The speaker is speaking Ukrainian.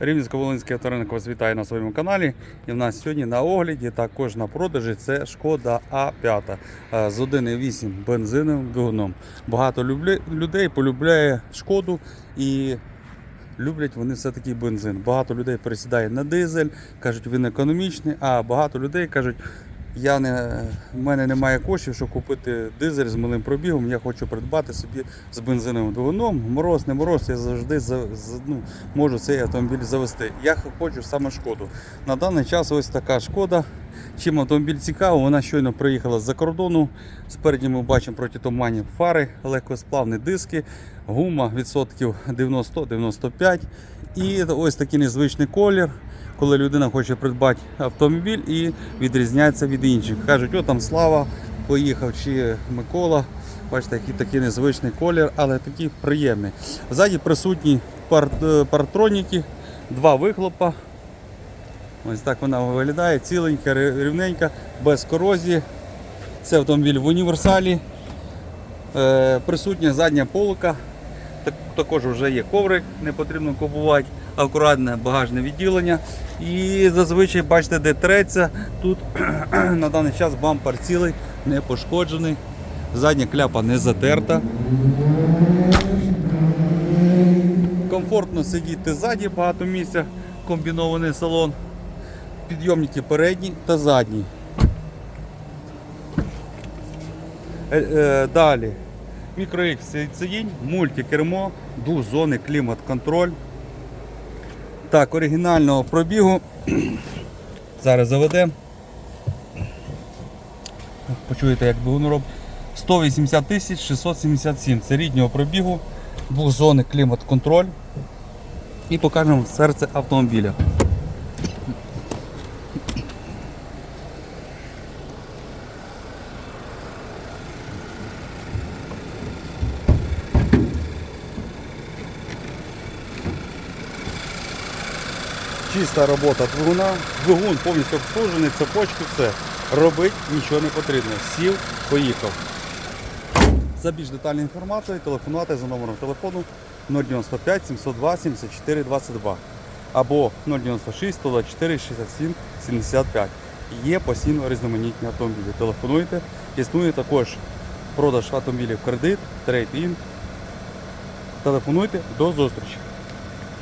Рівненсько-Волинський авторинок вас вітає на своєму каналі. І в нас сьогодні на огляді також на продажі це шкода А5 е, з 1,8 бензиновим двигуном. Багато людей полюбляє шкоду і люблять вони все-таки бензин. Багато людей пересідає на дизель, кажуть, він економічний, а багато людей кажуть, я не, в мене немає коштів, щоб купити дизель з малим пробігом. Я хочу придбати собі з бензиновим двигуном. Мороз, не мороз, я завжди за, за- ну, можу цей автомобіль завести. Я хочу саме шкоду. На даний час ось така шкода. Чим автомобіль цікавий, вона щойно приїхала з-за кордону. Спереді ми бачимо протитуманні фари, легкосплавні диски, гума відсотків 90-95. І ось такий незвичний колір, коли людина хоче придбати автомобіль і відрізняється від інших. Кажуть, о там Слава поїхав чи Микола. Бачите, який такий незвичний колір, але такий приємний. Ззаді присутні е, партроніки, два вихлопа. Ось так вона виглядає, ціленька, рівненька, без корозії. Це автомобіль в універсалі. Е, присутня задня полка. Так- Також вже є коврик, не потрібно купувати, акуратне багажне відділення. І зазвичай бачите, де треться. Тут на даний час бампер цілий, не пошкоджений. Задня кляпа не затерта. Комфортно сидіти ззаді, багато місця, комбінований салон. Підйомники передні та задні. Е, е, далі. Мікро сидінь, мультикермо, двозони, клімат-контроль. Так, оригінального пробігу. Зараз заведемо. Почуєте, як двигун робить. 180 тисяч 677. Це ріднього пробігу, двозони, клімат-контроль. І покажемо серце автомобіля. Чиста робота двигуна, двигун повністю обслужений, цепочку, все. Робить нічого не потрібно. Сів, поїхав. За більш детальною інформацією телефонувати за номером телефону 095 702 74 22 або 096 124 67 75. Є постійно різноманітні автомобілі. Телефонуйте. Існує також продаж автомобілів кредит, трейд-ін. Телефонуйте до зустрічі.